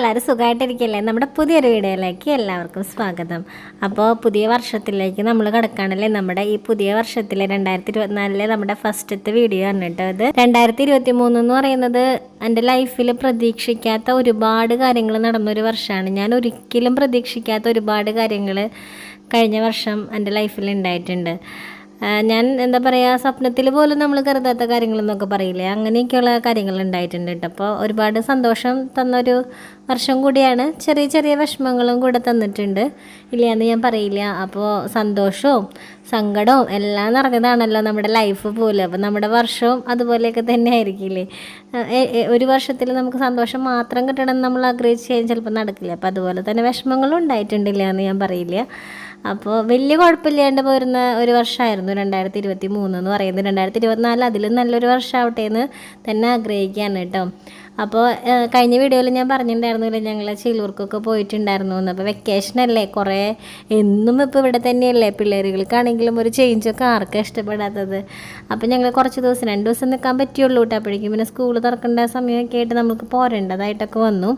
എല്ലാവരും സുഖമായിട്ടിരിക്കല്ലേ? നമ്മുടെ പുതിയൊരു വീഡിയോയിലേക്ക് എല്ലാവർക്കും സ്വാഗതം. അപ്പോൾ പുതിയ വർഷത്തിലേക്ക് നമ്മൾ കിടക്കുകയാണല്ലേ നമ്മുടെ ഈ പുതിയ വർഷത്തിലെ രണ്ടായിരത്തി ഇരുപത്തിനാലിലെ നമ്മുടെ ഫസ്റ്റത്തെ വീഡിയോ ആണ് കേട്ടോ അത് രണ്ടായിരത്തി ഇരുപത്തി മൂന്ന് എന്ന് പറയുന്നത് എന്റെ ലൈഫിൽ പ്രതീക്ഷിക്കാത്ത ഒരുപാട് കാര്യങ്ങൾ നടന്നൊരു വർഷമാണ്. ഞാൻ ഒരിക്കലും പ്രതീക്ഷിക്കാത്ത ഒരുപാട് കാര്യങ്ങൾ കഴിഞ്ഞ വർഷം എന്റെ ലൈഫിൽ ഉണ്ടായിട്ടുണ്ട്. ഞാൻ എന്താ പറയുക സ്വപ്നത്തിൽ പോലും നമ്മൾ കരുതാത്ത കാര്യങ്ങളെന്നൊക്കെ പറയില്ലേ? അങ്ങനെയൊക്കെയുള്ള കാര്യങ്ങൾ ഉണ്ടായിട്ടുണ്ട് കേട്ടോ അപ്പോൾ ഒരുപാട് സന്തോഷം തന്നൊരു വർഷം കൂടിയാണ് ചെറിയ ചെറിയ വിഷമങ്ങളും കൂടെ തന്നിട്ടുണ്ട്. ഇല്ലയെന്ന് ഞാൻ പറയില്ല. അപ്പോൾ സന്തോഷവും സങ്കടവും എല്ലാം നിറഞ്ഞതാണല്ലോ നമ്മുടെ ലൈഫ് പോലും. അപ്പോൾ നമ്മുടെ വർഷവും അതുപോലെയൊക്കെ തന്നെ ആയിരിക്കില്ലേ ഒരു വർഷത്തിൽ നമുക്ക് സന്തോഷം മാത്രം കിട്ടണം എന്ന് നമ്മൾ ആഗ്രഹിച്ച് കഴിഞ്ഞാൽ ചിലപ്പോൾ നടക്കില്ല. അപ്പോൾ അതുപോലെ തന്നെ വിഷമങ്ങളും ഉണ്ടായിട്ടുണ്ടില്ല എന്ന് ഞാൻ പറയില്ല. അപ്പോൾ വലിയ കുഴപ്പമില്ലാണ്ട് പോരുന്ന ഒരു വർഷമായിരുന്നു രണ്ടായിരത്തി ഇരുപത്തി മൂന്ന് എന്ന് പറയുന്നത്. രണ്ടായിരത്തി ഇരുപത്തിനാല് അതിലും നല്ലൊരു വർഷമാവട്ടെ എന്ന് തന്നെ ആഗ്രഹിക്കുകയാണ് കേട്ടോ. അപ്പോൾ കഴിഞ്ഞ വീഡിയോയിൽ ഞാൻ പറഞ്ഞിട്ടുണ്ടായിരുന്നില്ല ഞങ്ങൾ ചിലൂർക്കൊക്കെ പോയിട്ടുണ്ടായിരുന്നു എന്ന്. അപ്പോൾ വെക്കേഷനല്ലേ കുറേ? എന്നും ഇപ്പോൾ ഇവിടെ തന്നെയല്ലേ? പിള്ളേരുകൾക്കാണെങ്കിലും ഒരു ചേഞ്ചൊക്കെ ആർക്കാണ് ഇഷ്ടപ്പെടാത്തത്? അപ്പോൾ ഞങ്ങൾ കുറച്ച് ദിവസം രണ്ട് ദിവസം നിൽക്കാൻ പറ്റുള്ളൂ കേട്ടോ. അപ്പോഴേക്കും പിന്നെ സ്കൂൾ തുറക്കേണ്ട സമയമൊക്കെ ആയിട്ട് നമുക്ക് പോരേണ്ടതായിട്ടൊക്കെ വന്നു.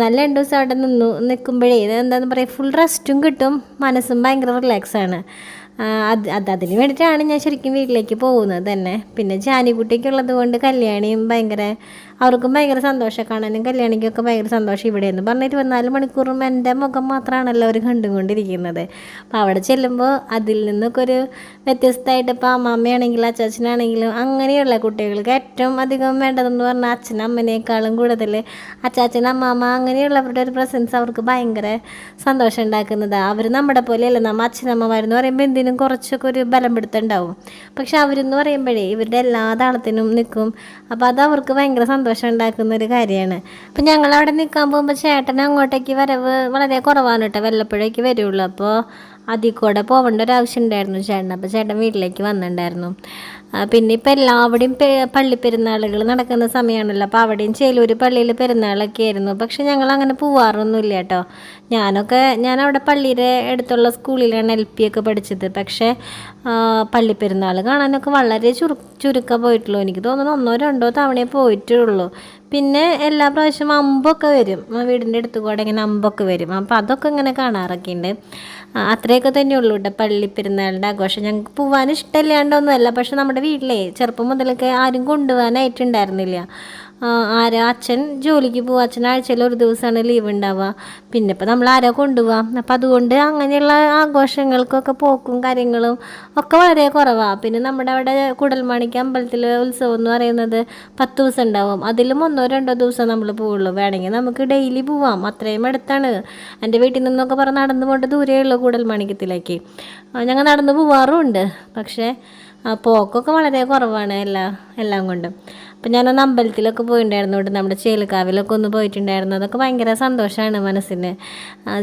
നല്ല രണ്ട് ദിവസം അവിടെ നിന്നു നിൽക്കുമ്പോഴേ എന്താണെന്ന് പറയുക ഫുൾ റെസ്റ്റും കിട്ടും മനസ്സും ഭയങ്കര റിലാക്സാണ് അത് അത് അതിന് വേണ്ടിയിട്ടാണ് ഞാൻ ശരിക്കും വീട്ടിലേക്ക് പോകുന്നത് തന്നെ. പിന്നെ ജാനിക്കുട്ടിയൊക്കെ ഉള്ളത് കൊണ്ട് കല്യാണിയും ഭയങ്കര അവർക്കും ഭയങ്കര സന്തോഷം കാണാനും കല്യാണിക്കൊക്കെ ഭയങ്കര സന്തോഷം ഇവിടെ എന്ന് പറഞ്ഞ ഇരുപത്തിനാല് മണിക്കൂറും എന്റെ മുഖം മാത്രമാണല്ലോ അവർ കണ്ടുകൊണ്ടിരിക്കുന്നത്. അപ്പോൾ അവിടെ ചെല്ലുമ്പോൾ അതിൽ നിന്നൊക്കെ ഒരു വ്യത്യസ്തമായിട്ട് ഇപ്പോൾ അമ്മാമ്മയാണെങ്കിലും അച്ചാച്ചനാണെങ്കിലും അങ്ങനെയുള്ള കുട്ടികൾക്ക് ഏറ്റവും അധികം വേണ്ടതെന്ന് പറഞ്ഞാൽ അച്ഛനും അമ്മനേക്കാളും കൂടുതൽ അച്ചാച്ചൻ അമ്മാമ്മ അങ്ങനെയുള്ളവരുടെ ഒരു പ്രസൻസ് അവർക്ക് ഭയങ്കര സന്തോഷം ഉണ്ടാക്കുന്നത്. അവർ നമ്മുടെ പോലെയല്ല നമ്മൾ അച്ഛനമ്മമാരെന്ന് പറയുമ്പോൾ എന്തിനും കുറച്ചൊക്കെ ഒരു ബലം പിടുത്തുണ്ടാവും പക്ഷെ അവരെന്ന് പറയുമ്പോഴേ ഇവരുടെ എല്ലാ താളത്തിനും നിൽക്കും. അപ്പോൾ അത് അവർക്ക് ഭയങ്കര സന്തോഷം ഉണ്ടാക്കുന്ന ഒരു കാര്യമാണ്. അപ്പം ഞങ്ങൾ അവിടെ നിൽക്കാൻ പോകുമ്പോൾ ചേട്ടൻ അങ്ങോട്ടേക്ക് വരവ് വളരെ കുറവാണ് കേട്ടോ. വല്ലപ്പോഴേക്ക് വരുള്ളൂ. അപ്പോൾ അതിൽ കൂടെ പോകേണ്ട ഒരു ആവശ്യം ഉണ്ടായിരുന്നു ചേട്ടൻ. അപ്പോൾ ചേട്ടൻ വീട്ടിലേക്ക് വന്നിട്ടുണ്ടായിരുന്നു. പിന്നെ ഇപ്പം എല്ലാവിടെയും പള്ളി പെരുന്നാളുകൾ നടക്കുന്ന സമയമാണല്ലോ അപ്പോൾ അവിടെയും ചേലൂർ പള്ളിയിൽ പെരുന്നാളൊക്കെ ആയിരുന്നു. പക്ഷെ ഞങ്ങൾ അങ്ങനെ പോവാറൊന്നുമില്ല കേട്ടോ. ഞാനൊക്കെ ഞാൻ അവിടെ പള്ളിയുടെ അടുത്തുള്ള സ്കൂളിലാണ് എൽ പി ഒക്കെ പഠിച്ചത്. പക്ഷേ പള്ളി പെരുന്നാൾ കാണാനൊക്കെ വളരെ ചുരു ചുരുക്കം പോയിട്ടുള്ളൂ. എനിക്ക് തോന്നുന്നു ഒന്നോ രണ്ടോ തവണയേ പോയിട്ടുള്ളൂ. പിന്നെ എല്ലാ പ്രാവശ്യവും അമ്പൊക്കെ വരും. വീടിന്റെ അടുത്ത് കൂടെ ഇങ്ങനെ അമ്പൊക്കെ വരും. അപ്പോൾ അതൊക്കെ ഇങ്ങനെ കാണാറൊക്കെ ഉണ്ട് അത്രയൊക്കെ തന്നെ ഉള്ളൂ കേട്ടോ പള്ളി പെരുന്നാളിന്റെ ആഘോഷം. ഞങ്ങൾക്ക് പോകാൻ ഇഷ്ടമില്ലാണ്ടൊന്നുമല്ല. പക്ഷെ നമ്മുടെ വീട്ടിലെ ചെറുപ്പം മുതലൊക്കെ ആരും കൊണ്ടുപോകാനായിട്ടുണ്ടായിരുന്നില്ല. ആരാ? അച്ഛൻ ജോലിക്ക് പോകും അച്ഛൻ ആഴ്ചയിൽ ഒരു ദിവസമാണ് ലീവ് ഉണ്ടാവുക. പിന്നെ ഇപ്പം നമ്മൾ ആരാ കൊണ്ടുപോകാം അപ്പം അതുകൊണ്ട് അങ്ങനെയുള്ള ആഘോഷങ്ങൾക്കൊക്കെ പോക്കും കാര്യങ്ങളും ഒക്കെ വളരെ കുറവാണ് പിന്നെ നമ്മുടെ അവിടെ കുടൽമാണിക്ക് അമ്പലത്തിലെ ഉത്സവം എന്ന് പറയുന്നത് പത്ത് ദിവസം ഉണ്ടാവും. അതിലും ഒന്നോ രണ്ടോ ദിവസം നമ്മൾ പോവുള്ളൂ. വേണമെങ്കിൽ നമുക്ക് ഡെയിലി പോവാം. അത്രയും അടുത്താണ്. എന്റെ വീട്ടിൽ നിന്നൊക്കെ പറഞ്ഞ് നടന്നു പോകേണ്ട ദൂരേ ഉള്ളൂ കുടൽമാണിക്യത്തിലേക്ക് ഞങ്ങൾ നടന്നു പോവാറുമുണ്ട് പക്ഷേ പോക്കൊക്കെ വളരെ കുറവാണ് എല്ലാ എല്ലാം കൊണ്ടും. അപ്പം ഞാനൊന്ന് അമ്പലത്തിലൊക്കെ പോയിട്ടുണ്ടായിരുന്നു ഇവിടെ നമ്മുടെ ചേലക്കാവിലൊക്കെ ഒന്ന് പോയിട്ടുണ്ടായിരുന്നു. അതൊക്കെ ഭയങ്കര സന്തോഷമാണ് മനസ്സിന്.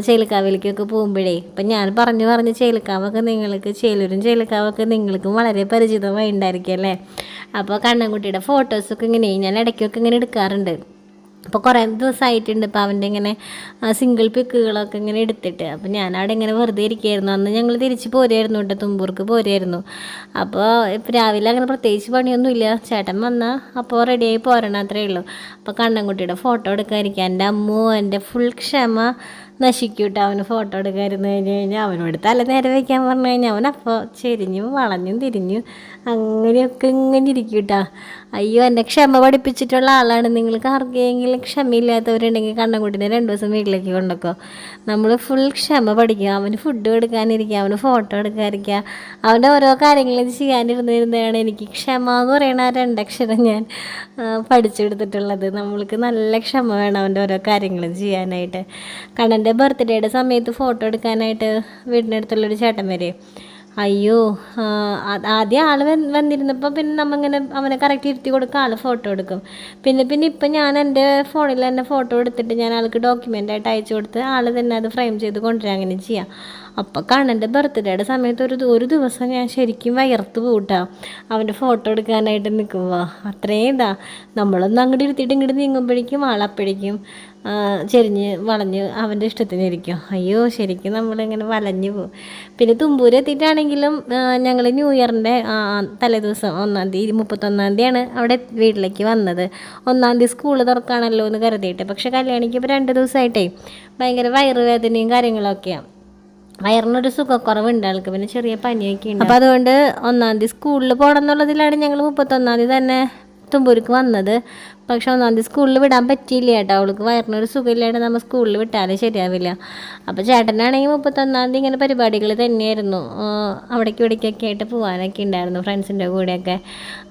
ചേലക്കാവിലേക്കൊക്കെ പോകുമ്പോഴേ. ഇപ്പം ഞാൻ പറഞ്ഞു പറഞ്ഞ് ചേലക്കാവൊക്കെ നിങ്ങൾക്ക് ചേലൂരും ചേലക്കാവൊക്കെ നിങ്ങൾക്കും വളരെ പരിചിതമായി ഉണ്ടായിരിക്കും അല്ലേ? അപ്പോൾ കണ്ണൻകുട്ടിയുടെ ഫോട്ടോസൊക്കെ ഇങ്ങനെ ഞാൻ ഇടയ്ക്കൊക്കെ ഇങ്ങനെ എടുക്കാറുണ്ട്. അപ്പോൾ കുറേ ദിവസമായിട്ടുണ്ട് ഇപ്പോൾ അവന്റെ ഇങ്ങനെ സിംഗിൾ പിക്കുകളൊക്കെ ഇങ്ങനെ എടുത്തിട്ട്. അപ്പോൾ ഞാൻ അവിടെ ഇങ്ങനെ വെറുതെ ഇരിക്കുകയായിരുന്നു അന്ന് ഞങ്ങൾ തിരിച്ച് പോരുമായിരുന്നു കേട്ടോ തുമ്പൂർക്ക് പോരുമായിരുന്നു അപ്പോൾ ഇപ്പോൾ രാവിലെ അങ്ങനെ പ്രത്യേകിച്ച് പണിയൊന്നുമില്ല. ചേട്ടൻ വന്നാൽ അപ്പോൾ റെഡിയായി പോരണം അത്രേ ഉള്ളൂ. അപ്പോൾ കണ്ണൻകുട്ടിയുടെ ഫോട്ടോ എടുക്കാതിരിക്കുക എന്റെ അമ്മു എന്റെ ഫുൾ ക്ഷമ നശിക്കൂട്ടോ അവന് ഫോട്ടോ എടുക്കാമായിരുന്നു കഴിഞ്ഞ് കഴിഞ്ഞാൽ അവനോട് തല നേരെ വയ്ക്കാൻ പറഞ്ഞു കഴിഞ്ഞാൽ അവൻ അപ്പോൾ ചെരിഞ്ഞു വളഞ്ഞും തിരിഞ്ഞും അങ്ങനെയൊക്കെ ഇങ്ങനെ ഇരിക്കും കേട്ടോ അയ്യോ എന്നെ ക്ഷമ പഠിപ്പിച്ചിട്ടുള്ള ആളാണ്. നിങ്ങൾക്ക് ആർക്കെങ്കിലും ക്ഷമയില്ലാത്തവരുണ്ടെങ്കിൽ കണ്ണൻകുട്ടിനെ രണ്ട് ദിവസം വീട്ടിലേക്ക് കൊണ്ടുക്കോ നമ്മൾ ഫുൾ ക്ഷമ പഠിക്കുക അവന് ഫുഡ് കൊടുക്കാനിരിക്കുക അവന് ഫോട്ടോ എടുക്കാതിരിക്കുക അവന്റെ ഓരോ കാര്യങ്ങളും ചെയ്യാനിരുന്നിരുന്നതാണ് എനിക്ക് ക്ഷമ എന്ന് പറയുന്ന ആ രണ്ടക്ഷരം ഞാൻ പഠിച്ചെടുത്തിട്ടുള്ളത്. നമ്മൾക്ക് നല്ല ക്ഷമ വേണം അവന്റെ ഓരോ കാര്യങ്ങളും ചെയ്യാനായിട്ട്. കണ്ണന്റെ ബർത്ത്ഡേയുടെ സമയത്ത് ഫോട്ടോ എടുക്കാനായിട്ട് വീടിന്റെ അടുത്തുള്ളൊരു ചേട്ടൻ വരെ. അയ്യോ ആദ്യം ആൾ വന്നിരുന്നപ്പോൾ പിന്നെ നമ്മങ്ങനെ അവനെ കറക്റ്റ് ഇരുത്തി കൊടുക്കുക ആൾ ഫോട്ടോ എടുക്കും. പിന്നെ പിന്നെ ഇപ്പം ഞാൻ എന്റെ ഫോണിൽ തന്നെ ഫോട്ടോ എടുത്തിട്ട് ഞാൻ ആൾക്ക് ഡോക്യുമെന്റ് ആയിട്ട് അയച്ചു കൊടുത്ത് ആൾ തന്നെ അത് ഫ്രെയിം ചെയ്ത് കൊണ്ടുവരാൻ അങ്ങനെ ചെയ്യാം. അപ്പോൾ കണ്ണന്റെ ബർത്ത്ഡേയുടെ സമയത്ത് ഒരു ഒരു ദിവസം ഞാൻ ശരിക്കും വയർത്ത് പൂട്ടാം. അവന്റെ ഫോട്ടോ എടുക്കാനായിട്ട് നിൽക്കുമ്പോൾ അത്രയും ഇതാ. നമ്മളൊന്നും അങ്ങോട്ട് ഇരുത്തിയിട്ട് ഇങ്ങോട്ട് നീങ്ങുമ്പോഴേക്കും ആളപ്പോഴേക്കും ചെരിഞ്ഞ് വളഞ്ഞ് അവന്റെ ഇഷ്ടത്തിന് ഇരിക്കും അയ്യോ ശരിക്കും നമ്മളിങ്ങനെ വലഞ്ഞു പോകും പിന്നെ തുമ്പൂര് എത്തിയിട്ടാണെങ്കിലും ഞങ്ങൾ ന്യൂ ഇയറിന്റെ തലേദിവസം ഒന്നാം തീയതി മുപ്പത്തൊന്നാം തീയതിയാണ് അവിടെ വീട്ടിലേക്ക് വന്നത്. ഒന്നാം തീയതി സ്കൂൾ തുറക്കാണല്ലോ എന്ന് കരുതിയിട്ട്. പക്ഷേ കല്യാണിക്ക് ഇപ്പോൾ രണ്ട് ദിവസമായിട്ടേ ഭയങ്കര വയറുവേദനയും കാര്യങ്ങളൊക്കെയാണ് വയറിനൊരു സുഖക്കുറവുണ്ട് ആൾക്ക്. പിന്നെ ചെറിയ പനിയൊക്കെ ഉണ്ട്. അപ്പോൾ അതുകൊണ്ട് ഒന്നാം തീയതി സ്കൂളിൽ പോകണം എന്നുള്ളതിലാണ് ഞങ്ങൾ മുപ്പത്തൊന്നാം തീയതി തന്നെ തുമ്പൂർക്ക് വന്നത്. പക്ഷെ ഒന്നാം തീയതി സ്കൂളിൽ വിടാൻ പറ്റിയില്ല കേട്ടോ. അവൾക്ക് വയറിനൊരു സുഖമില്ലാണ്ട് നമ്മൾ സ്കൂളിൽ വിട്ടാലും ശരിയാവില്ല. അപ്പോൾ ചേട്ടനാണെങ്കിൽ മുപ്പത്തൊന്നാം തീയതി ഇങ്ങനെ പരിപാടികൾ തന്നെയായിരുന്നു. അവിടേക്ക് ഇവിടേക്കൊക്കെ ആയിട്ട് പോകാനൊക്കെ ഉണ്ടായിരുന്നു ഫ്രണ്ട്സിന്റെ കൂടെയൊക്കെ.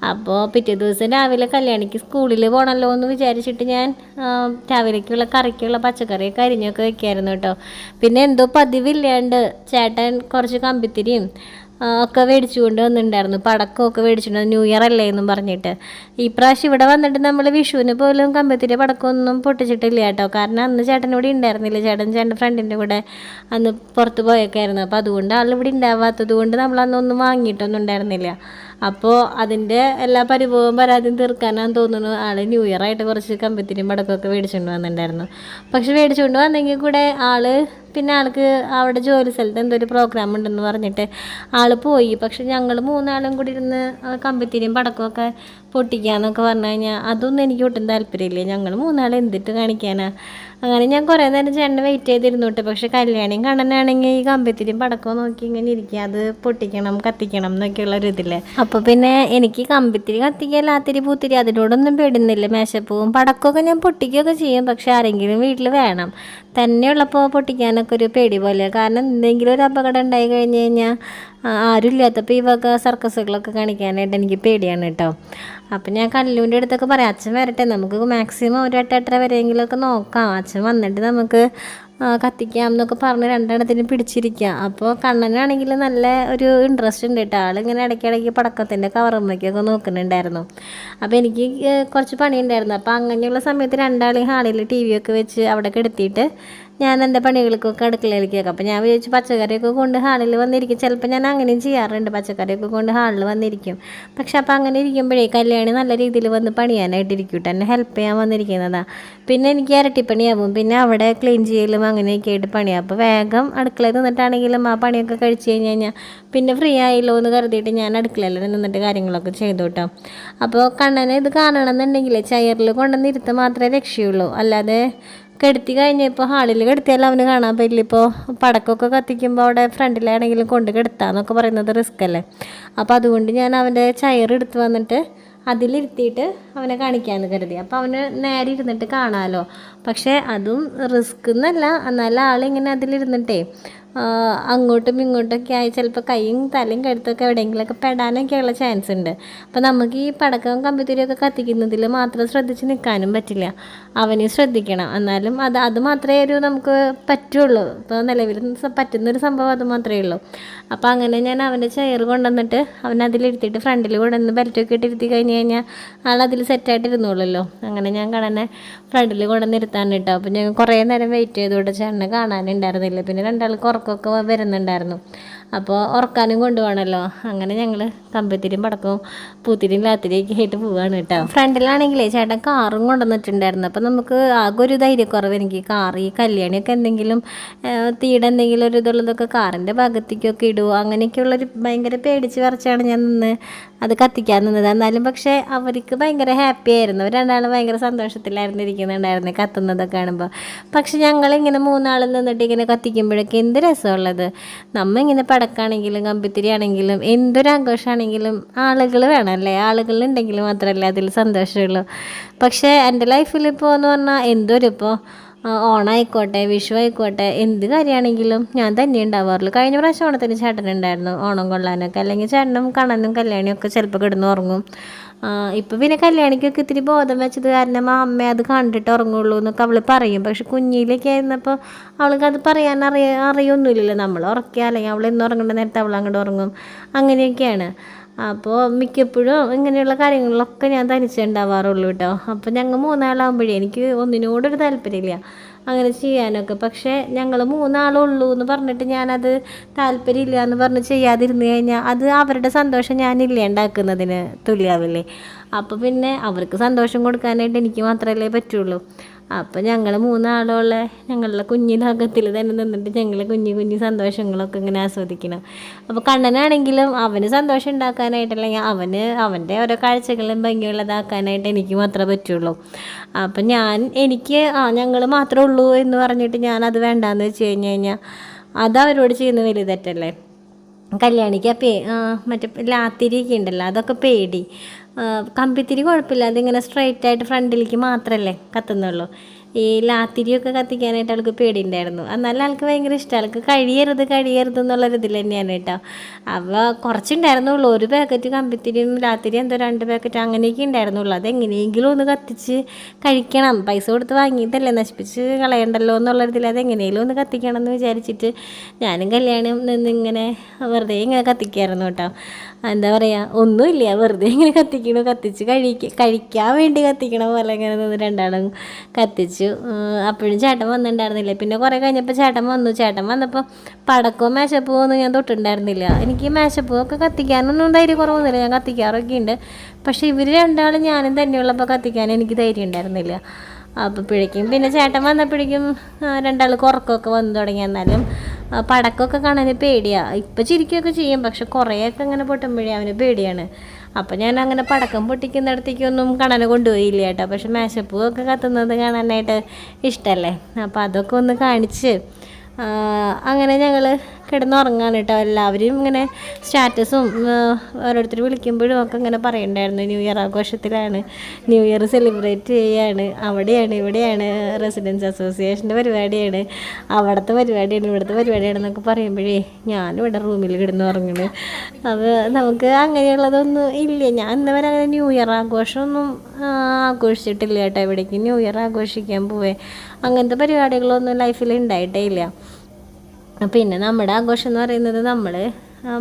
അപ്പോൾ പിറ്റേ ദിവസം രാവിലെ കല്യാണിക്ക് സ്കൂളിൽ പോകണമല്ലോ എന്ന് വിചാരിച്ചിട്ട് ഞാൻ രാവിലേക്കുള്ള കറിക്കുള്ള പച്ചക്കറിയൊക്കെ അരിഞ്ഞൊക്കെ വെക്കായിരുന്നു കേട്ടോ. പിന്നെ എന്തോ പതിവില്ലാണ്ട് ചേട്ടൻ കുറച്ച് കമ്പിത്തിരിയും ഒക്കെ മേടിച്ചു കൊണ്ട് വന്നിട്ടുണ്ടായിരുന്നു. പടക്കമൊക്കെ മേടിച്ചിട്ടുണ്ട്. ന്യൂ ഇയർ അല്ലേ എന്നും പറഞ്ഞിട്ട്. ഈ പ്രാവശ്യം ഇവിടെ വന്നിട്ട് നമ്മൾ വിഷുവിന് പോലും കമ്പത്തിരി പടക്കമൊന്നും പൊട്ടിച്ചിട്ടില്ല കേട്ടോ. കാരണം അന്ന് ചേട്ടൻ ഇവിടെ ഉണ്ടായിരുന്നില്ല. ചേട്ടൻ ചേട്ടന്റെ ഫ്രണ്ടിന്റെ കൂടെ അന്ന് പുറത്ത് പോയൊക്കെ ആയിരുന്നു. അപ്പോൾ അതുകൊണ്ട് ആൾ ഇവിടെ ഉണ്ടാവാത്തത് കൊണ്ട് നമ്മൾ അന്നൊന്നും വാങ്ങിയിട്ടൊന്നും ഉണ്ടായിരുന്നില്ല. അപ്പോൾ അതിന്റെ എല്ലാ പരിഭവവും പരാതിയും തീർക്കാനാന്ന് തോന്നുന്നു. ആൾ ന്യൂ ഇയർ ആയിട്ട് കുറച്ച് കമ്പത്തിരി പടക്കമൊക്കെ മേടിച്ചുകൊണ്ട് വന്നിട്ടുണ്ടായിരുന്നു പക്ഷെ മേടിച്ചുകൊണ്ട് വന്നെങ്കിൽ കൂടെ ആൾ പിന്നെ ആൾക്ക് അവിടെ ജോലി സ്ഥലത്ത് എന്തോ ഒരു പ്രോഗ്രാം ഉണ്ടെന്ന് പറഞ്ഞിട്ട് ആൾ പോയി. പക്ഷെ ഞങ്ങൾ മൂന്നാളും കൂടി ഇരുന്ന് കമ്പത്തിരിയും പടക്കമൊക്കെ പൊട്ടിക്കാന്നൊക്കെ പറഞ്ഞു കഴിഞ്ഞാൽ അതൊന്നും എനിക്ക് ഒട്ടും താല്പര്യമില്ല. ഞങ്ങൾ മൂന്നാൾ എന്തിട്ട് കാണിക്കാനാ? അങ്ങനെ ഞാൻ കുറേ നേരം ചേട്ടനെ വെയിറ്റ് ചെയ്തിരുന്നു കേട്ടോ. പക്ഷെ കല്യാണിയും കണ്ണനാണെങ്കിൽ ഈ കമ്പിത്തിരിയും പടക്കവും നോക്കി ഇങ്ങനെ ഇരിക്കുക അത് പൊട്ടിക്കണം കത്തിക്കണം എന്നൊക്കെയുള്ള ഒരു ഇതില്ലേ അപ്പോൾ പിന്നെ എനിക്ക് കമ്പിത്തിരി കത്തിക്കുക ലാത്തിരി പൂത്തിരി അതിനോടൊന്നും പെടുന്നില്ല മേശപ്പൂവും പടക്കമൊക്കെ ഞാൻ പൊട്ടിക്കുകയൊക്കെ ചെയ്യും. പക്ഷെ ആരെങ്കിലും വീട്ടിൽ വേണം. തന്നെയുള്ളപ്പോൾ പൊട്ടിക്കാനൊക്കെ ഒരു പേടി പോലെ കാരണം എന്തെങ്കിലും ഒരു അപകടം ഉണ്ടായി കഴിഞ്ഞ് കഴിഞ്ഞാൽ ആരും ഇല്ലാത്തപ്പോൾ ഈ വക സർക്കസുകളൊക്കെ കാണിക്കാനായിട്ട് എനിക്ക് പേടിയാണ് കേട്ടോ. അപ്പം ഞാൻ കല്ലൂന്റെ അടുത്തൊക്കെ പറയാം അച്ഛൻ വരട്ടെ നമുക്ക് മാക്സിമം ഒരു എട്ട് എട്ടര വരെയെങ്കിലുമൊക്കെ നോക്കാം. അച്ഛൻ വന്നിട്ട് നമുക്ക് കത്തിക്കാം എന്നൊക്കെ പറഞ്ഞ് രണ്ടെണ്ണത്തിന് പിടിച്ചിരിക്കുക അപ്പോൾ കണ്ണനാണെങ്കിൽ നല്ല ഒരു ഇൻട്രസ്റ്റ് ഉണ്ട് കേട്ടോ ആളിങ്ങനെ ഇടയ്ക്കിടയ്ക്ക് പടക്കത്തിന്റെ കവറുമ്മയ്ക്കൊക്കെ നോക്കുന്നുണ്ടായിരുന്നു. അപ്പോൾ എനിക്ക് കുറച്ച് പണിയുണ്ടായിരുന്നു. അപ്പോൾ അങ്ങനെയുള്ള സമയത്ത് രണ്ടാളെയും ഹാളിൽ ടി വി ഒക്കെ വെച്ച് അവിടെ കിടത്തിയിട്ട് ഞാൻ എന്റെ പണികൾക്കൊക്കെ അടുക്കളയിലേക്ക് വെക്കാം അപ്പോൾ ഞാൻ വിചാരിച്ചു പച്ചക്കറിയൊക്കെ കൊണ്ട് ഹാളിൽ വന്നിരിക്കും. ചിലപ്പോൾ ഞാൻ അങ്ങനെയും ചെയ്യാറുണ്ട്. പച്ചക്കറിയൊക്കെ കൊണ്ട് ഹാളിൽ വന്നിരിക്കും. പക്ഷെ അപ്പോൾ അങ്ങനെ ഇരിക്കുമ്പോഴേ കല്യാണി നല്ല രീതിയിൽ വന്ന് പണിയാനായിട്ട് ഇരിക്കും കേട്ടോ എന്നെ ഹെൽപ്പ് ചെയ്യാൻ വന്നിരിക്കുന്നതാണ് പിന്നെ എനിക്ക് ഇരട്ടിപ്പണിയാവും. പിന്നെ അവിടെ ക്ലീൻ ചെയ്യലും അങ്ങനെയൊക്കെ ആയിട്ട് പണിയാവും അപ്പോൾ വേഗം അടുക്കളയിൽ നിന്നിട്ടാണെങ്കിലും ആ പണിയൊക്കെ കഴിച്ച് കഴിഞ്ഞ് കഴിഞ്ഞാൽ പിന്നെ ഫ്രീ ആയില്ലോ എന്ന് കരുതിയിട്ട് ഞാൻ അടുക്കളയിൽ നിന്നിട്ട് കാര്യങ്ങളൊക്കെ ചെയ്തു കേട്ടോ അപ്പോൾ കണ്ണനെ ഇത് കാണണമെന്നുണ്ടെങ്കിൽ ചെയറിൽ കൊണ്ടുവന്നിരുത്ത് മാത്രമേ രക്ഷയുള്ളൂ. അല്ലാതെ കെടുത്തി കഴിഞ്ഞപ്പോൾ ഹാളിൽ കെടുത്തിയാലും അവന് കാണാൻ പറ്റില്ല. ഇപ്പോൾ പടക്കമൊക്കെ കത്തിക്കുമ്പോൾ അവിടെ ഫ്രണ്ടിലാണെങ്കിലും കൊണ്ട് കെടുത്താന്നൊക്കെ പറയുന്നത് റിസ്ക് അല്ലേ? അപ്പോൾ അതുകൊണ്ട് ഞാൻ അവന്റെ ചയർ എടുത്ത് വന്നിട്ട് അതിലിരുത്തിയിട്ട് അവനെ കാണിക്കാമെന്ന് കരുതി. അപ്പോൾ അവന് നേരെ ഇരുന്നിട്ട് കാണാമല്ലോ പക്ഷേ അതും റിസ്ക് എന്നല്ല. എന്നാലും ആളിങ്ങനെ അതിലിരുന്നിട്ടേ അങ്ങോട്ടും ഇങ്ങോട്ടൊക്കെ ആയി. ചിലപ്പോൾ കൈയും തലയും കഴുത്തൊക്കെ എവിടെയെങ്കിലുമൊക്കെ പെടാനൊക്കെയുള്ള ചാൻസ് ഉണ്ട്. അപ്പോൾ നമുക്ക് ഈ പടക്കവും കമ്പ്യൂട്ടറിയൊക്കെ കത്തിക്കുന്നതിൽ മാത്രം ശ്രദ്ധിച്ച് നിൽക്കാനും പറ്റില്ല. അവനെ ശ്രദ്ധിക്കണം. എന്നാലും അത് അത് മാത്രമേ ഒരു നമുക്ക് പറ്റുള്ളൂ. ഇപ്പോൾ നിലവിൽ പറ്റുന്നൊരു സംഭവം അത് മാത്രമേ ഉള്ളൂ. അപ്പോൾ അങ്ങനെ ഞാൻ അവന്റെ ചെയർ കൊണ്ടുവന്നിട്ട് അവൻ അതിലിരുത്തിയിട്ട് ഫ്രണ്ടിൽ കൊണ്ടുവന്ന് ബെൽറ്റൊക്കെ ഇട്ടിരുത്തി കഴിഞ്ഞ് കഴിഞ്ഞാൽ ആൾ അതിൽ സെറ്റായിട്ട് അങ്ങനെ ഞാൻ കടനെ ഫ്രണ്ടിൽ കൊണ്ടുവന്ന് ഇരുത്താൻ കേട്ടോ അപ്പോൾ ഞാൻ കുറേ നേരം വെയിറ്റ് ചെയ്തുകൊണ്ട് ചേട്ടനെ കാണാനുണ്ടായിരുന്നില്ല. പിന്നെ രണ്ടാൾക്ക് ഉറക്കമൊക്കെ വരുന്നുണ്ടായിരുന്നു. അപ്പോൾ ഉറക്കാനും കൊണ്ടുപോകണമല്ലോ അങ്ങനെ ഞങ്ങൾ കമ്പത്തിരിയും പടക്കവും പൂത്തിരിയും ലാത്തിരിയൊക്കെ ആയിട്ട് പോവാണ് കേട്ടോ. ഫ്രണ്ടിലാണെങ്കിലേ ചേട്ടൻ കാറും കൊണ്ടുവന്നിട്ടുണ്ടായിരുന്നു. അപ്പോൾ നമുക്ക് ആകെ ഒരു ധൈര്യക്കുറവ് എനിക്ക്. കാർ ഈ കല്യാണിയൊക്കെ എന്തെങ്കിലും തീടെ എന്തെങ്കിലും ഒരു ഇതുള്ളതൊക്കെ കാറിന്റെ ഭാഗത്തേക്കൊക്കെ ഇടുമോ അങ്ങനെയൊക്കെയുള്ളൊരു ഭയങ്കര പേടിച്ച് വരച്ചാണ് ഞാൻ നിന്ന്. അത് കത്തിക്കാൻ നിന്നത്. എന്നാലും പക്ഷേ അവർക്ക് ഭയങ്കര ഹാപ്പി ആയിരുന്നു. രണ്ടാളും ഭയങ്കര സന്തോഷത്തിലായിരുന്നു ഇരിക്കുന്നുണ്ടായിരുന്നു കത്തുന്നതൊക്കെ കാണുമ്പോൾ പക്ഷെ ഞങ്ങളിങ്ങനെ മൂന്നാളും നിന്നിട്ട് ഇങ്ങനെ കത്തിക്കുമ്പോഴൊക്കെ എന്ത് രസമുള്ളത്. നമ്മ ഇങ്ങനെ പടക്കാണെങ്കിലും കമ്പിത്തിരി ആണെങ്കിലും എന്തൊരു ആഘോഷമാണെങ്കിലും ആളുകൾ വേണമല്ലേ? ആളുകൾ ഉണ്ടെങ്കിൽ മാത്രമല്ലേ അതിൽ സന്തോഷമുള്ളൂ. പക്ഷേ എന്റെ ലൈഫിൽ ഇപ്പോൾ എന്ന് പറഞ്ഞാൽ എന്തൊരു ഇപ്പോൾ ഓണായിക്കോട്ടെ വിഷു ആയിക്കോട്ടെ എന്ത് കാര്യമാണെങ്കിലും ഞാൻ തന്നെ ഉണ്ടാവാറുള്ളൂ. കഴിഞ്ഞ പ്രാവശ്യം ഓണത്തിന് ചേട്ടനുണ്ടായിരുന്നു ഓണം കൊള്ളാനൊക്കെ. അല്ലെങ്കിൽ ചേട്ടനും കണ്ണനും കല്യാണിയും ഒക്കെ ചിലപ്പോൾ കിടന്ന് ഉറങ്ങും ഇപ്പം പിന്നെ കല്യാണിക്കൊക്കെ ഇത്തിരി ബോധം വെച്ചത് കാരണം അമ്മ അത് കണ്ടിട്ട് ഉറങ്ങുള്ളൂ എന്നൊക്കെ അവൾ പറയും. പക്ഷെ കുഞ്ഞിലൊക്കെ ആയിരുന്നപ്പോൾ അവൾക്ക് അത് പറയാൻ അറിയ അറിയൊന്നുമില്ലല്ലോ. നമ്മൾ ഉറക്കുക അല്ലെങ്കിൽ അവൾ എന്ന് ഉറങ്ങേണ്ട നേരത്തെ അവൾ അങ്ങോട്ട് ഉറങ്ങും. അങ്ങനെയൊക്കെയാണ്. അപ്പോൾ മിക്കപ്പോഴും ഇങ്ങനെയുള്ള കാര്യങ്ങളിലൊക്കെ ഞാൻ തനിച്ചുണ്ടാവാറുള്ളൂ കേട്ടോ. അപ്പോൾ ഞങ്ങൾ മൂന്നാളാകുമ്പോഴേ എനിക്ക് ഒന്നിനോടൊരു താല്പര്യമില്ല. അങ്ങനെ ചെയ്യാനൊക്കെ. പക്ഷേ ഞങ്ങൾ മൂന്നാളുള്ളൂ എന്ന് പറഞ്ഞിട്ട് ഞാനത് താല്പര്യമില്ല എന്ന് പറഞ്ഞ് ചെയ്യാതിരുന്നു കഴിഞ്ഞാൽ അത് അവരുടെ സന്തോഷം ഞാനില്ല ഉണ്ടാക്കുന്നതിന് തുല്യാവില്ലേ? അപ്പോൾ പിന്നെ അവർക്ക് സന്തോഷം കൊടുക്കാനായിട്ട് എനിക്ക് മാത്രമല്ലേ പറ്റുള്ളൂ. അപ്പോൾ ഞങ്ങൾ മൂന്നാളുള്ള ഞങ്ങളുടെ കുഞ്ഞു ലോകത്തിൽ തന്നെ നിന്നിട്ട് ഞങ്ങൾ കുഞ്ഞു കുഞ്ഞു സന്തോഷങ്ങളൊക്കെ ഇങ്ങനെ ആസ്വദിക്കണം അപ്പോൾ കണ്ണനാണെങ്കിലും അവന് സന്തോഷം ഉണ്ടാക്കാനായിട്ടല്ലെങ്കിൽ അവന് അവന്റെ ഓരോ കാഴ്ചകളും ഭംഗിയുള്ളതാക്കാനായിട്ട് എനിക്ക് മാത്രമേ പറ്റുള്ളൂ. അപ്പം ഞാൻ എനിക്ക് ആ ഞങ്ങൾ മാത്രമേ ഉള്ളൂ എന്ന് പറഞ്ഞിട്ട് ഞാനത് വേണ്ടാന്ന് വെച്ച് കഴിഞ്ഞ് കഴിഞ്ഞാൽ അത് അവരോട് ചെയ്യുന്ന വലിയ തെറ്റല്ലേ? കല്യാണിക്ക് പേ മറ്റേ ലാത്തിരിയൊക്കെ ഉണ്ടല്ലോ അതൊക്കെ പേടി. കമ്പിത്തിരി കുഴപ്പമില്ല. അതിങ്ങനെ സ്ട്രൈറ്റ് ആയിട്ട് ഫ്രണ്ടിലേക്ക് മാത്രമല്ലേ കത്തുന്നുള്ളൂ. ഈ ലാത്തിരിയൊക്കെ കത്തിക്കാനായിട്ട് ആൾക്ക് പേടിയുണ്ടായിരുന്നു. എന്നാലും ആൾക്ക് ഭയങ്കര ഇഷ്ടം. ആൾക്ക് കഴിയരുത് കഴിയരുത് എന്നുള്ളൊരിതിൽ തന്നെയാണ് കേട്ടോ. അവ കുറച്ചുണ്ടായിരുന്നുള്ളൂ. ഒരു പാക്കറ്റ് കമ്പിത്തിരിയും ലാത്തിരി എന്തോ രണ്ട് പാക്കറ്റ് അങ്ങനെയൊക്കെ ഉണ്ടായിരുന്നുള്ളൂ. അതെങ്ങനെയെങ്കിലും ഒന്ന് കത്തിച്ച് കഴിക്കണം. പൈസ കൊടുത്ത് വാങ്ങിയതല്ലേ നശിപ്പിച്ച് കളയണ്ടല്ലോ എന്നുള്ള എന്നുള്ളൊരിതിൽ അതെങ്ങനെയെങ്കിലും ഒന്ന് കത്തിക്കണം എന്ന് വിചാരിച്ചിട്ട് ഞാനും കല്യാണം നിന്നിങ്ങനെ വെറുതെ ഇങ്ങനെ കത്തിക്കായിരുന്നു കേട്ടോ. എന്താ പറയുക ഒന്നുമില്ല വെറുതെ ഇങ്ങനെ കത്തിക്കണു കത്തിച്ച് കഴിക്ക കഴിക്കാൻ വേണ്ടി കത്തിക്കണ പോലെ ഇങ്ങനെ നിന്ന് രണ്ടാളും കത്തിച്ചു. അപ്പോഴും ചേട്ടൻ വന്നിട്ടുണ്ടായിരുന്നില്ല. പിന്നെ കുറേ കഴിഞ്ഞപ്പോൾ ചേട്ടൻ വന്നു. ചേട്ടൻ വന്നപ്പോൾ പടക്കവും മേശപ്പൂവും ഒന്നും ഞാൻ തൊട്ടുണ്ടായിരുന്നില്ല എനിക്ക് മേശപ്പൂവൊക്കെ കത്തിക്കാനൊന്നും ധൈര്യം കുറവൊന്നുമില്ല. ഞാൻ കത്തിക്കാറൊക്കെ ഉണ്ട്. പക്ഷേ ഇവർ രണ്ടാളും ഞാനും തന്നെയുള്ളപ്പോൾ കത്തിക്കാൻ എനിക്ക് ധൈര്യം ഉണ്ടായിരുന്നില്ല. അപ്പോഴേക്കും പിന്നെ ചേട്ടൻ വന്നപ്പോഴേക്കും രണ്ടാൾ കുറക്കൊക്കെ വന്നു തുടങ്ങി. എന്നാലും പടക്കമൊക്കെ കാണാൻ പേടിയാണ് ഇപ്പം ചിരിക്കുകയൊക്കെ ചെയ്യും പക്ഷെ കുറേയൊക്കെ അങ്ങനെ പൊട്ടുമ്പോഴേ അവന് പേടിയാണ്. അപ്പം ഞാൻ അങ്ങനെ പടക്കം പൊട്ടിക്കുന്നിടത്തേക്കൊന്നും കാണാൻ കൊണ്ടുപോയില്ല കേട്ടോ. പക്ഷെ മേശപ്പൂവൊക്കെ കത്തുന്നത് കാണാനായിട്ട് ഇഷ്ടമല്ലേ അപ്പോൾ അതൊക്കെ ഒന്ന് കാണിച്ച് അങ്ങനെ ഞങ്ങൾ കിടന്നുറങ്ങാൻ കേട്ടോ എല്ലാവരും ഇങ്ങനെ സ്റ്റാറ്റസും ഓരോരുത്തർ വിളിക്കുമ്പോഴും ഒക്കെ ഇങ്ങനെ പറയണ്ടായിരുന്നു. ന്യൂ ഇയർ ആഘോഷത്തിലാണ്. ന്യൂ ഇയർ സെലിബ്രേറ്റ് ചെയ്യാണ്. അവിടെയാണ് ഇവിടെയാണ് റെസിഡൻസ് അസോസിയേഷന്റെ പരിപാടിയാണ്. അവിടുത്തെ പരിപാടിയാണ് ഇവിടുത്തെ പരിപാടിയാണെന്നൊക്കെ പറയുമ്പോഴേ ഞാനിവിടെ റൂമിൽ കിടന്ന് ഉറങ്ങണ് അപ്പോൾ നമുക്ക് അങ്ങനെയുള്ളതൊന്നും ഇല്ല. ഞാൻ ഇന്ന് വരെ അങ്ങനെ ന്യൂ ഇയർ ആഘോഷമൊന്നും ആഘോഷിച്ചിട്ടില്ല കേട്ടോ. എവിടേക്ക് ന്യൂ ഇയർ ആഘോഷിക്കാൻ പോവേ? അങ്ങനത്തെ പരിപാടികളൊന്നും ലൈഫിൽ ഉണ്ടായിട്ടേ ഇല്ല. പിന്നെ നമ്മുടെ ആഘോഷം എന്ന് പറയുന്നത് നമ്മൾ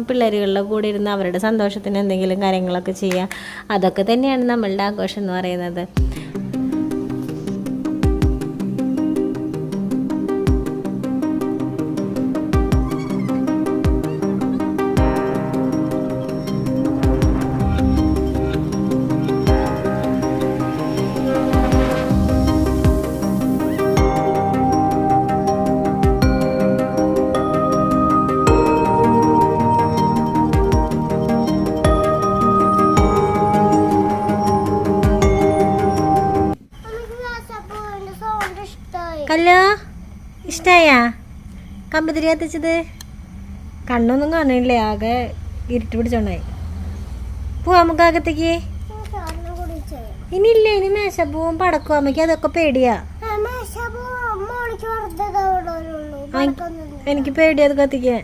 പിള്ളേരുകളുടെ കൂടെ ഇരുന്ന് അവരുടെ സന്തോഷത്തിന് എന്തെങ്കിലും കാര്യങ്ങളൊക്കെ ചെയ്യുക അതൊക്കെ തന്നെയാണ് നമ്മളുടെ ആഘോഷം എന്ന് പറയുന്നത്. കമ്പത്തിരി കത്തിച്ചത് കണ്ണൊന്നും കാണില്ലേ ആകെ ഇരുട്ട് പിടിച്ചോണ്ടായി. പോവാ നമുക്ക് അകത്തേക്ക്. ഇനിയില്ല ഇനി മേശപ്പൂവും പടക്കും അമ്മയ്ക്ക് അതൊക്കെ പേടിയാ. എനിക്ക് പേടിയാ അത് കത്തിക്കാൻ.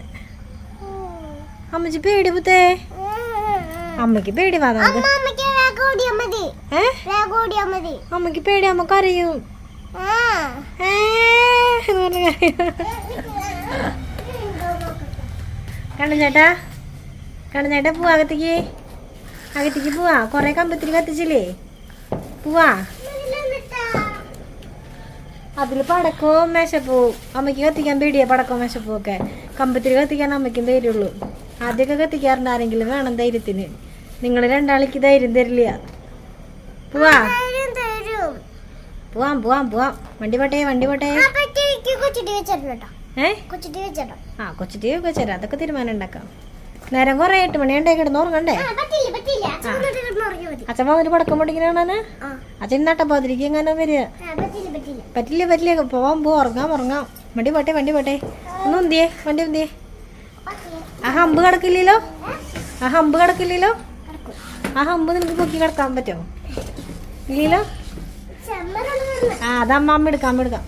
അമ്മച്ചി പേടി പുത്തേ. അമ്മയ്ക്ക് പേടി വാ അമ്മയ്ക്ക് പേടി അമ്മ കരയും ഏ കണ്ണു ചേട്ടാ കണ്ടു ചേട്ടാ പോവാ അകത്തേക്ക്. അകത്തേക്ക് പോവാ. കുറെ കമ്പത്തിരി കത്തിച്ചില്ലേ? പോവാ. അതിൽ പടക്കവും മേശപ്പൂവും. അമ്മയ്ക്ക് കത്തിക്കാൻ പേടിയാ പടക്കവും മേശപ്പൂവും ഒക്കെ. കമ്പത്തിരി കത്തിക്കാൻ അമ്മയ്ക്കും ധൈര്യമുള്ളൂ ആദ്യമൊക്കെ കത്തിക്കാറുണ്ട് ആരെങ്കിലും വേണം ധൈര്യത്തിന്. നിങ്ങൾ രണ്ടാളിക്ക് ധൈര്യം തരില്ല. പോവാ. പോവാം പോവാം പോവാം. വണ്ടി പോട്ടെ വണ്ടി പോട്ടെ. വെച്ചിട്ടുണ്ട് കേട്ടോ. ഏ? ആ കൊച്ചു ടി വി ഒക്കെ ചേരാം അതൊക്കെ തീരുമാനം ഉണ്ടാക്കാം നേരം കൊറേ എട്ട് മണി ഉണ്ടായി കിടന്ന് ഉറങ്ങണ്ടേ? അച്ഛൻ വന്നിട്ട് പടക്കം പൊടിക്കണേ അച്ഛൻ നട്ടം പോതിരിക്കും എങ്ങനെ വരിക? പറ്റില്ല പറ്റില്ല. പോവാൻ പോ ഉറങ്ങാം ഉറങ്ങാം. വണ്ടി പോട്ടെ വണ്ടി പോട്ടെ. ഒന്ന് ഉന്തിയേ വണ്ടി ഉന്തിയേ. ആ ഹമ്പ് കിടക്കില്ലല്ലോ? ആ ഹമ്പ് കിടക്കില്ലല്ലോ? ആ ഹമ്പ് നിനക്ക് പൊക്കി കിടക്കാൻ പറ്റുമോ? ഇല്ലല്ലോ? ആ അത് അമ്മ അമ്മ എടുക്കാം അമ്മ എടുക്കാം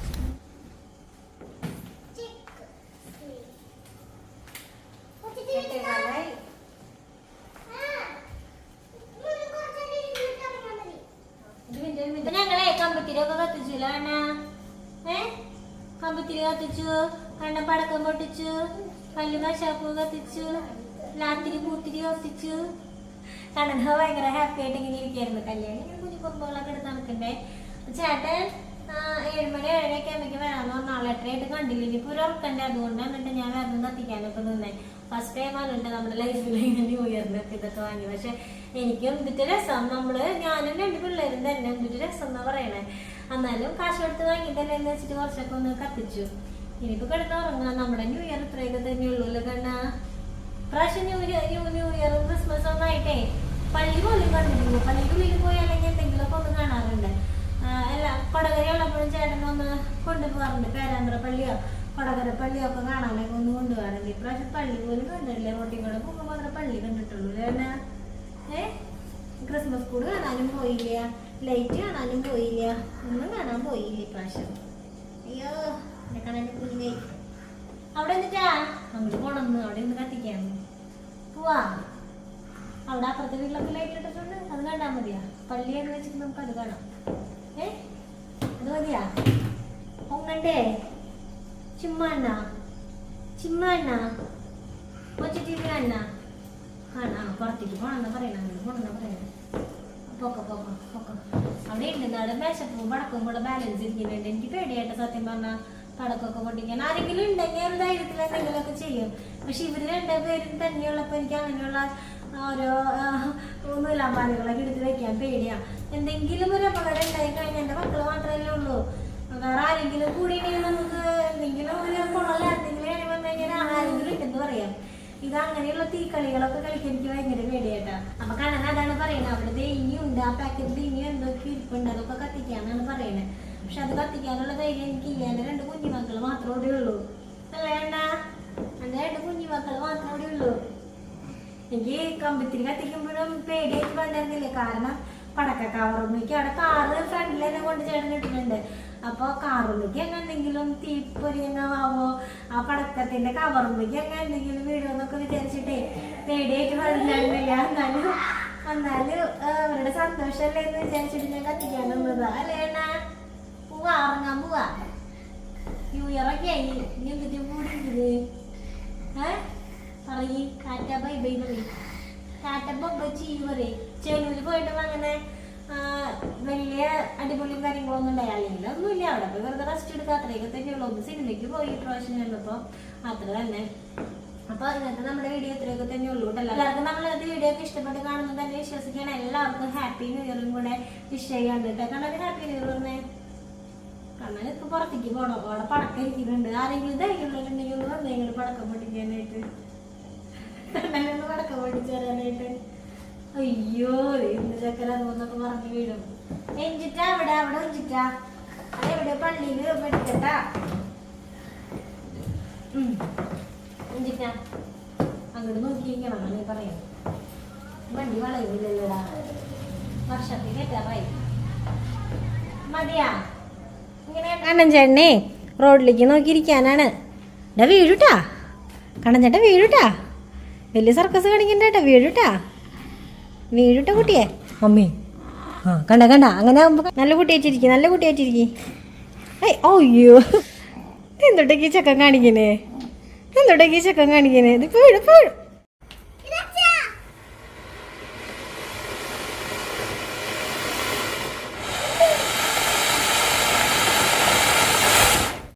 ഇപ്പൊ ഞങ്ങളെ കമ്പത്തിരി ഒക്കെ കത്തിച്ചില്ല അണ്ണ ഏ? കമ്പത്തിരി കത്തിച്ചു. കണ്ണ പടക്കം പൊട്ടിച്ചു. പല്ല് കശാപ്പ് കത്തിച്ചു. ലാത്തിരി പൂത്തിരി കത്തിച്ചു. കണ്ണൻ ഭയങ്കര ഹാപ്പി ആയിട്ട് ഇങ്ങനെ ഇരിക്കായിരുന്നു. കല്യാണം ഇങ്ങനെ കുഞ്ഞു കുറുമ്പുകളൊക്കെ എടുത്ത് നടക്കണ്ടേ? ചേട്ടൻ ഏഴുമണി ഏഴരയൊക്കെ അമ്മയ്ക്ക് വരാമെന്ന് പറഞ്ഞാൽ ലെറ്ററായിട്ട് കണ്ടില്ല. ഇനിയിപ്പോൾ ഒരു ഉറക്കണ്ടേ. അതുകൊണ്ട് എന്നിട്ട് ഞാൻ വരുന്നത് കത്തിക്കാനൊക്കെ നിന്നേ. ഫസ്റ്റ് ടൈം ആണ് നമ്മുടെ ലൈഫിൽ ഇങ്ങനെ ന്യൂ ഇയറിനൊക്കെ ഇതൊക്കെ വാങ്ങി. പക്ഷെ എനിക്ക് എന്തിട്ട് രസം. നമ്മൾ ഞാനും രണ്ട് പിള്ളേരും തന്നെ എന്തിട്ട് രസം എന്നാ പറയണേ. എന്നാലും കാശ് കൊടുത്ത് വാങ്ങിയിട്ടല്ലേ എന്ന് വെച്ചിട്ട് കുറച്ചൊക്കെ ഒന്ന് കത്തിച്ചു. ഇനിയിപ്പോ കിടന്ന് ഉറങ്ങാം നമ്മുടെ ന്യൂ ഇയർ ഇത്രയൊക്കെ തന്നെയുള്ളൂല്ലോ കണ്ണ. പ്രാവശ്യം ന്യൂ ഇയർ ന്യൂ ന്യൂ ഇയറും ക്രിസ്മസ് ഒന്നായിട്ടേ പള്ളി പോലും കണ്ടിരുന്നു പള്ളിക്കുള്ളിൽ പോയി അല്ലെങ്കിൽ എന്തെങ്കിലുമൊക്കെ ഒന്ന് കാണാറുണ്ട്. അല്ല കൊടകര ഉള്ളപ്പോഴും ചേട്ടനൊന്ന് കൊണ്ടുപോകാറുണ്ട്. പേരാമ്പ്ര പള്ളിയോ കൊടകര പള്ളിയോ ഒക്കെ കാണാനൊക്കെ ഒന്ന് കൊണ്ടുപോകാറുണ്ട്. ഇപ്രാവശ്യം പള്ളി പോലും കണ്ടിട്ടില്ല. റോട്ടിൽ കൂടെ പോകുമ്പോൾ മാത്രമേ പള്ളി കണ്ടിട്ടുള്ളൂ അല്ലേ ഏ? ക്രിസ്മസ് കൂട് കാണാനും പോയില്ല. ലൈറ്റ് കാണാനും പോയില്ല. ഒന്നും കാണാൻ പോയില്ല ഇപ്രാവശ്യം അയ്യോ എന്നെ കാണാൻ പോയില്ലേ? അവിടെ എന്നിട്ടാ അങ്ങോട്ട് പോണന്ന്. അവിടെ നിന്ന് കത്തിക്കാന്ന് പോവാ. അവിടെ അപ്പുറത്തെ വീട്ടിലൊക്കെ ലൈറ്റ് ഇട്ടിട്ടുണ്ട്. അത് കണ്ടാൽ മതിയാ. പള്ളിയെന്ന് വെച്ചിട്ട് നമുക്ക് അത് കാണാം. ഏ? അത് മതിയാ? പൊങ്ങണ്ടേ? ചുമ്മാണ്ണ? ചുമ്മാണ്ണ? കൊച്ചു ടി വി കാണണ കാണാ. പുറത്തേക്ക് പോണെന്നാ പറയണ. അങ്ങനെ പോണെന്നാ പറയണ. പോക്ക പോക്ക പോക്ക. അവിടെ ഉണ്ട് നാളെ മേശപ്പും പടക്കവും കൂടെ ബാലൻസ് ഇരിക്കുന്നുണ്ട് എനിക്ക് പേടിയായിട്ട് സത്യം പറഞ്ഞാൽ പടക്കമൊക്കെ പൊട്ടിക്കാൻ. ആരെങ്കിലും ഉണ്ടെങ്കിൽ ഒരു ധൈര്യത്തിൽ എന്തെങ്കിലുമൊക്കെ ചെയ്യും. പക്ഷെ ഇവർ രണ്ടുപേരും തന്നെയുള്ളപ്പോൾ എനിക്ക് അങ്ങനെയുള്ള ഓരോ നൂലാമ്പാലുകളൊക്കെ എടുത്ത് വെക്കാൻ പേടിയാ. എന്തെങ്കിലും ഒരു അപകടം ഉണ്ടായി കഴിഞ്ഞാൽ എന്റെ മക്കൾ മാത്രമല്ലേ ഉള്ളൂ. വേറെ ആരെങ്കിലും കൂടി ഇത് അങ്ങനെയുള്ള തീക്കളികളൊക്കെ കളിക്കാൻ എനിക്ക് ഭയങ്കര പേടിയായിട്ടാ. അപ്പൊ കണ്ണൻ അതാണ് പറയുന്നത് അവിടെ ഇനിയുണ്ട് ആ പാക്കറ്റിൽ ഇനി എന്തൊക്കെ ഇരിപ്പുണ്ട്? അതൊക്കെ കത്തിക്കാന്നാണ് പറയുന്നത് പക്ഷെ അത് കത്തിക്കാനുള്ള ധൈര്യം എനിക്ക് ഇല്ലാതെ രണ്ട് കുഞ്ഞുമക്കൾ മാത്രമേ ഉള്ളൂ. അല്ലേ അണ്ണാ? എന്റെ രണ്ട് കുഞ്ഞുമക്കൾ മാത്രമേ ഉള്ളൂ. എനിക്ക് കമ്പത്തിൽ കത്തിക്കുമ്പോഴും പേടിയായിട്ട് വേണ്ടിയിരുന്നില്ല കാരണം പടക്ക കവറുമ്മയ്ക്ക് അവിടെ കാറ് ഫ്രണ്ടിൽ തന്നെ കൊണ്ട് ചേട്ടൻ ഇട്ടിട്ടുണ്ട്. അപ്പൊ കാറുമ്മയ്ക്ക് അങ്ങനെ എന്തെങ്കിലും തീപ്പൊരി ആവോ ആ പടക്കത്തിന്റെ കവറുമ്മയ്ക്ക് അങ്ങനെ എന്തെങ്കിലും വീടുമെന്നൊക്കെ വിചാരിച്ചിട്ടേ പേടിയായിട്ട് പറഞ്ഞില്ല എന്നാലും വന്നാലും അവരുടെ സന്തോഷമല്ലേ എന്ന് വിചാരിച്ചിട്ട് ഞാൻ കത്തിക്കാൻ നിന്നതാ. അല്ലേ അണ്ണാ? പോവാ ഇറങ്ങാൻ പോവാ. ന്യൂ ഇയർ ഒക്കെ ആയി. ഇനി എന്തിട്ട് കൂടി ഏ? പറയ്. കാറ്റ ബൈ ബൈ പറയും. കാറ്റ ബൈ ചെയ്യ് പറയും ചെലൂര് പോയിട്ട് അങ്ങനെ വലിയ അടിപൊളിയും കാര്യങ്ങളൊന്നും ഉണ്ടായില്ല. ഒന്നുമില്ല. അവിടെ പോയി വെറുതെ റെസ്റ്റ് എടുക്കുക അത്രയൊക്കെ തന്നെയുള്ളൂ. ഒന്ന് സിനിമയ്ക്ക് പോയി പ്രാവശ്യം ചെന്നപ്പോ അത്ര തന്നെ. അപ്പൊ ഇന്നത്തെ നമ്മുടെ വീഡിയോ ഇത്രയൊക്കെ തന്നെ ഉള്ളൂ കേട്ടോ. എല്ലാവർക്കും ഇന്നത്തെ വീഡിയോ ഒക്കെ ഇഷ്ടപ്പെട്ട് കാണുന്നത് തന്നെ വിശ്വസിക്കണം എല്ലാവർക്കും ഹാപ്പി ന്യൂ ഇയറും കൂടെ വിഷ് ചെയ്യാൻ കേട്ടോ. കാരണം ഹാപ്പി ന്യൂ ഇയർ പറഞ്ഞേ കണ്ണൻ ഇപ്പൊ പുറത്തേക്ക് പോകണം അവിടെ പടക്കം ഇരിക്കുന്നുണ്ട്. ആരെങ്കിലും ധൈര്യമുള്ളവരുണ്ടെങ്കിൽ ഒന്ന് വന്നെങ്കിൽ പടക്കം പൊട്ടിക്കാനായിട്ട്. പടക്കം പൊട്ടിച്ചു തരാനായിട്ട്. അയ്യോ എന്ത് ചക്കര തോന്നൊക്കെ പറഞ്ഞു വീടും എഞ്ചിട്ടാ അവിടെ അവിടെ എഞ്ചിട്ടാ അതെവിടെ പള്ളിയിൽ പഠിക്കട്ടാ എഞ്ചിട്ടാ അങ്ങോട്ട് നോക്കിയിരിക്കണം നീ പറയാം. വണ്ടി വളയുന്നില്ലല്ലോടാ. വർഷത്തിൽ എത്താറായി മതിയാ. കണ്ണൻ ചേട്ടനെ റോഡിലേക്ക് നോക്കിയിരിക്കാനാണ്. ഡാ വീഴുട്ടാ. കണ്ണൻ ചേട്ടൻ വീഴുട്ടാ. വലിയ സർക്കസ് കാണിക്കണ്ട വീഴുട്ടാ. വീഴുട്ട കുട്ടിയെ അമ്മേ ആ കണ്ട കണ്ട. അങ്ങനെ ആകുമ്പോൾ നല്ല കുട്ടിയായിട്ടിരിക്കും നല്ല കുട്ടിയായിട്ടിരിക്കും ഏയ് ഓയ്യോ എന്തൊട്ടേക്ക് ചക്കൻ കാണിക്കണേ? എന്തൊട്ടേക്ക് ചക്കൻ കാണിക്കണേ? ഇത് വീഴും വീഴും